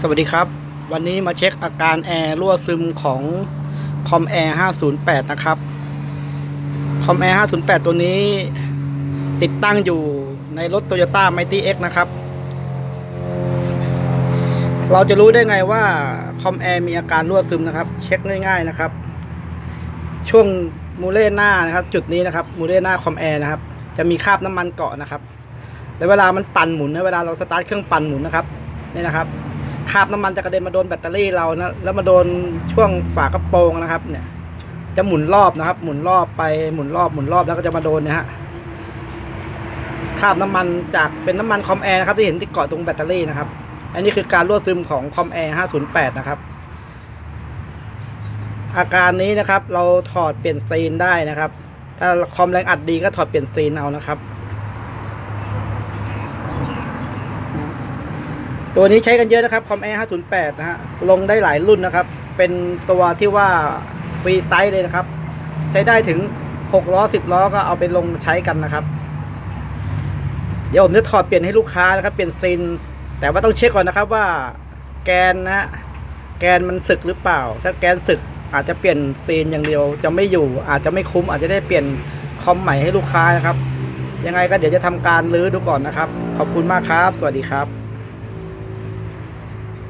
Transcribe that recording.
สวัสดีครับ วันนี้มาเช็คอาการแอร์รั่วซึมของคอมแอร์508 นะครับคอมแอร์508 ตัวนี้ติดตั้งอยู่ในรถ Toyota Mighty X นะครับ เราจะรู้ได้ไงว่าคอมแอร์มีอาการรั่วซึมนะครับ เช็คง่าย ๆนะครับ ช่วงมูเล่หน้านะครับ จุดนี้นะครับมูเล่หน้าคอมแอร์นะครับ จะมีคราบน้ำมันเกาะนะครับ แล้วเวลามันปั่นหมุนนะเวลาเราสตาร์ทเครื่องปั่นหมุนนะครับนี่นะครับ คราบน้ำมันจะกระเด็นมาโดนแบตเตอรี่เรานะแล้วมาโดนช่วงฝากระโปรงนะครับ เนี่ย จะหมุนรอบนะครับ หมุนรอบไปหมุนรอบหมุนรอบแล้วก็จะมาโดนนะฮะคราบน้ำมันจากเป็นน้ำมันคอมแอร์นะครับที่เห็นที่เกาะตรงแบตเตอรี่นะครับ อันนี้คือการรั่วซึมของคอมแอร์508 นะครับ อาการนี้นะครับ เราถอดเปลี่ยนซีนได้นะครับ ถ้าคอมแรงอัดดีก็ถอดเปลี่ยนซีนเอานะครับ ตัวนี้ใช้กันเยอะนะครับคอมแอร์508 นะฮะ ลงได้หลายรุ่นนะครับ เป็นตัวที่ว่าฟรีไซส์เลยนะครับ ใช้ได้ถึง 6 ล้อ 10 ล้อก็เอาไปลงใช้กันนะครับ เดี๋ยวผมจะถอดเปลี่ยนให้ลูกค้านะครับ เปลี่ยนซิน แต่ว่าต้องเช็คก่อนนะครับว่าแกนนะฮะ แกนมันสึกหรือเปล่า ถ้าแกนสึกอาจจะเปลี่ยนซีนอย่างเดียวจะไม่อยู่ อาจจะไม่คุ้ม อาจจะได้เปลี่ยนคอมใหม่ให้ลูกค้านะครับ ยังไงก็เดี๋ยวจะทำการรื้อดูก่อนนะครับ ขอบคุณมากครับ สวัสดีครับ